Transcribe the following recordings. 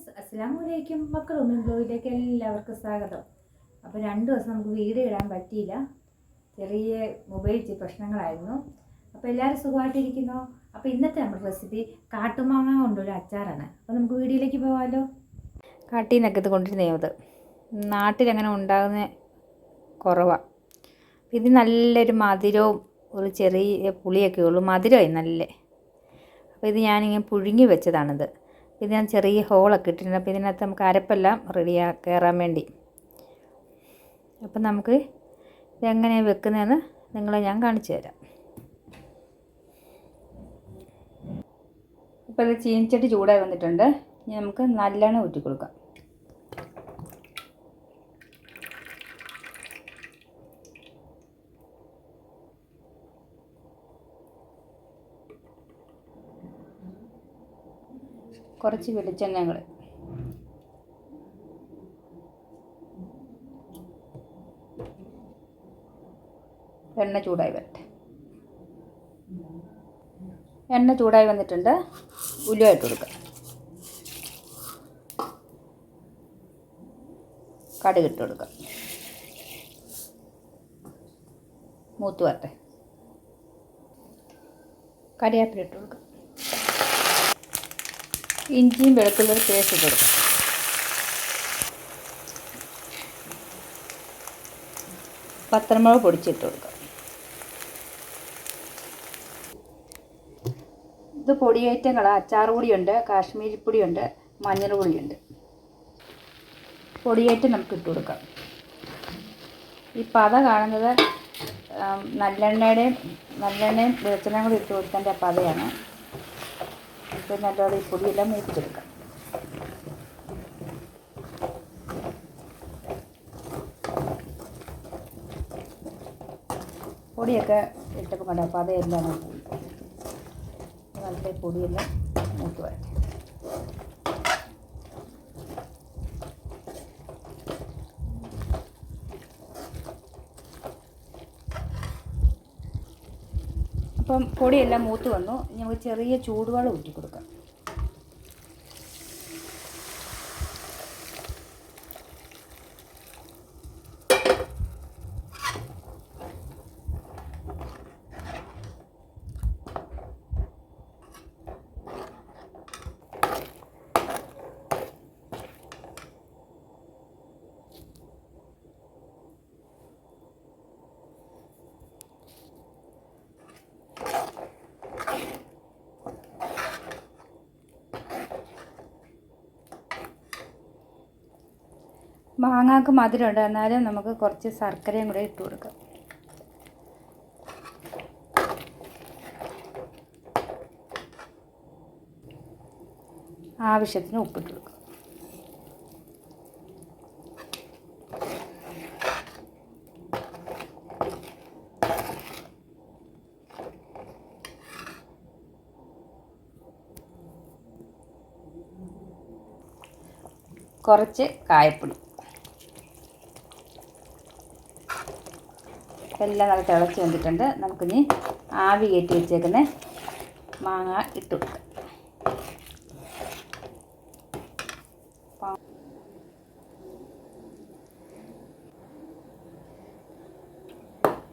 Friends അസ്സാം വലൈക്കും മക്കളൊന്നും ബ്ലോഗിലേക്ക് എല്ലാവർക്കും സ്വാഗതം. അപ്പോൾ രണ്ട് ദിവസം നമുക്ക് വീഡിയോ ഇടാൻ പറ്റിയില്ല. ചെറിയ മൊബൈൽ പ്രശ്നങ്ങളായിരുന്നു. അപ്പോൾ എല്ലാവരും സുഖമായിട്ടിരിക്കുന്നു? അപ്പോൾ ഇന്നത്തെ നമ്മുടെ റെസിപ്പി കാട്ടുമാങ്ങ കൊണ്ടൊരു അച്ചാറാണ്. അപ്പോൾ നമുക്ക് വീഡിയോയിലേക്ക് പോകാമല്ലോ കാട്ടിൽ നിന്നൊക്കെ ഇത് കൊണ്ടിരുന്നത് നാട്ടിലങ്ങനെ ഉണ്ടാകുന്ന കുറവാണ് ഇത് നല്ലൊരു മധുരവും ഒരു ചെറിയ പുളിയൊക്കെ ഉള്ളൂ. മധുരമായി നല്ല. അപ്പോൾ ഇത് ഞാനിങ്ങനെ പുഴുങ്ങി വെച്ചതാണിത്. ഇത് ഞാൻ ചെറിയ ഹോളൊക്കെ ഇട്ടിട്ടുണ്ട്. അപ്പോൾ ഇതിനകത്ത് നമുക്ക് അരപ്പെല്ലാം റെഡിയാ കയറാൻ വേണ്ടി. അപ്പം നമുക്ക് ഇതെങ്ങനെയാണ് വെക്കുന്നതെന്ന് നിങ്ങളെ ഞാൻ കാണിച്ചു തരാം. ഇപ്പോൾ ഇത് ചീനിച്ചട്ടി ചൂടായി വന്നിട്ടുണ്ട്. ഇനി നമുക്ക് നല്ലെണ്ണ ഊറ്റി കൊടുക്കാം കുറച്ച് വെളിച്ചെണ്ണകൾ. എണ്ണ ചൂടായി വരട്ടെ. എണ്ണ ചൂടായി വന്നിട്ടുണ്ട്. ഉലുവായിട്ട് കൊടുക്കാം. കടുക് ഇട്ട് കൊടുക്കാം. മൂത്ത് വരട്ടെ. കറിവേപ്പില ഇട്ട് ഇഞ്ചിയും വെളുത്തുള്ളിയും പേസ്റ്റ് ഇട്ട് കൊടുക്കാം പത്തരമുളക് പൊടിച്ചിട്ട് കൊടുക്കാം. ഇത് പൊടിയേറ്റങ്ങൾ അച്ചാർ പൊടിയുണ്ട് കാശ്മീരി പൊടിയുണ്ട് മഞ്ഞൾ പൊടിയുണ്ട്. പൊടിയേറ്റം നമുക്ക് ഇട്ട് കൊടുക്കാം. ഈ പത കാണുന്നത് നല്ലെണ്ണയുടെയും നല്ലെണ്ണയും വെളിച്ചെണ്ണയും കൂടി ഇട്ട് കൊടുക്കേണ്ട പതയാണ്. ഇത് നല്ലോണം ഈ പൊടിയെല്ലാം മൂപ്പിച്ചെടുക്കാം പൊടിയൊക്കെ ഇട്ടപ്പോൾ കണ്ടോ? അപ്പോൾ പോയി. നല്ല പൊടിയെല്ലാം മൂത്ത് വരട്ടെ. അപ്പം പൊടിയെല്ലാം മൂത്ത് വന്നു. നമുക്ക് ചെറിയ ചൂടുവെള്ളം ഊറ്റി കൊടുക്കാം മാങ്ങാക്ക് മധുരമുണ്ട് എന്നാലും നമുക്ക് കുറച്ച് ശർക്കരയും കൂടെ ഇട്ട് കൊടുക്കാം. ആവശ്യത്തിന് ഉപ്പിട്ട് കൊടുക്കുക കുറച്ച് കായപ്പൊടി. എല്ലാം നല്ല തിളച്ച് വന്നിട്ടുണ്ട്. നമുക്കിനി ആവി കയറ്റി വെച്ചേക്കുന്ന മാങ്ങ ഇട്ടു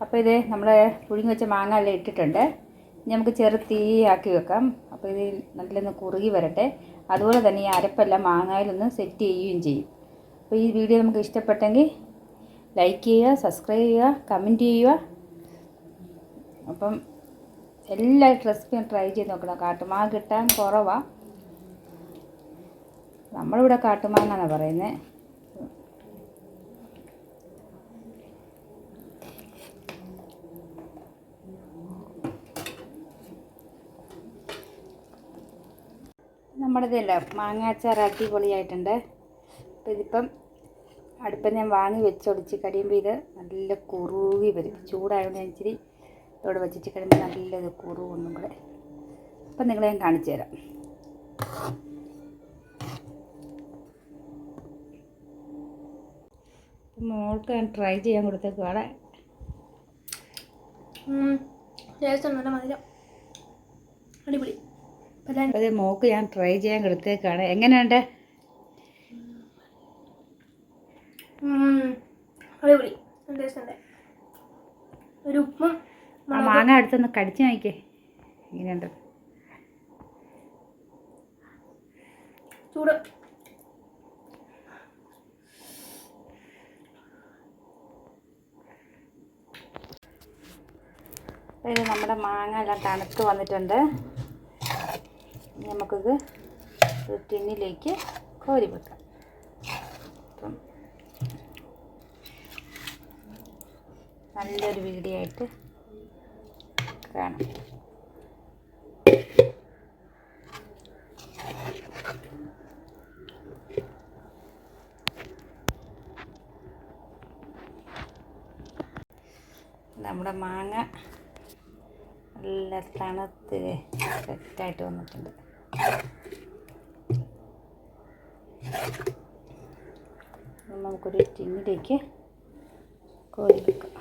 അപ്പോൾ ഇത് നമ്മൾ പുഴുങ്ങി വെച്ച മാങ്ങ എല്ലാം ഇട്ടിട്ടുണ്ട്. ഇനി നമുക്ക് ചെറു തീ ആക്കി വെക്കാം. അപ്പോൾ ഇത് നല്ലൊന്ന് കുറുകി വരട്ടെ. അതുപോലെ തന്നെ ഈ അരപ്പെല്ലാം മാങ്ങയിലൊന്ന് സെറ്റ് ചെയ്യുകയും ചെയ്യും. അപ്പോൾ ഈ വീഡിയോ നമുക്ക് ഇഷ്ടപ്പെട്ടെങ്കിൽ ലൈക്ക് ചെയ്യുക സബ്സ്ക്രൈബ് ചെയ്യുക കമന്റ് ചെയ്യുക. അപ്പം എല്ലാ റെസിപ്പിയും ട്രൈ ചെയ്ത് നോക്കണം. കാട്ടുമാങ്ങ കിട്ടാൻ കുറവാണ് നമ്മളിവിടെ കാട്ടുമാങ്ങ എന്നാണ് പറയുന്നത് നമ്മുടെ ഇതല്ല മാങ്ങാച്ചാർ അടിപൊളിയായിട്ടുണ്ട്. അപ്പം ഇതിപ്പം അടുപ്പം ഞാൻ വാങ്ങി വെച്ചൊടിച്ച് കഴിയുമ്പോൾ ഇത് നല്ല കുറുകി വരും. ചൂടായതുകൊണ്ട് ഞാൻ ഇച്ചിരി ഇവിടെ വെച്ചിട്ട് കഴിയുമ്പോൾ നല്ലത് കുറുവും ഒന്നും കൂടെ. അപ്പം നിങ്ങളെ ഞാൻ കാണിച്ചു തരാം. മോൾക്ക് ഞാൻ ട്രൈ ചെയ്യാൻ കൊടുത്തേക്കുവാണ് അടിപൊളി. മോൾക്ക് ഞാൻ ട്രൈ ചെയ്യാൻ കൊടുത്തേക്കാണ് എങ്ങനെയുണ്ട്? അടിപൊളി. ടേസ്റ്റ് ഒരു ഉപ്പും ആ മാങ്ങ അടുത്തൊന്ന് കടിച്ചു നോക്കിക്കേ ഇങ്ങനെയുണ്ട്. ചൂട്. ഇത് നമ്മുടെ മാങ്ങ എല്ലാം തണുത്ത് വന്നിട്ടുണ്ട്. നമുക്കിത് ഒരു ടിന്നിലേക്ക് കോരി വെക്കാം. അപ്പം നല്ലൊരു വീഡിയോ ആയിട്ട് കാണാം. നമ്മുടെ മാങ്ങ നല്ല തണുത്ത് സെറ്റായിട്ട് വന്നിട്ടുണ്ട്. നമുക്കൊരു ടിന്നിലേക്ക് കോരി വെക്കാം.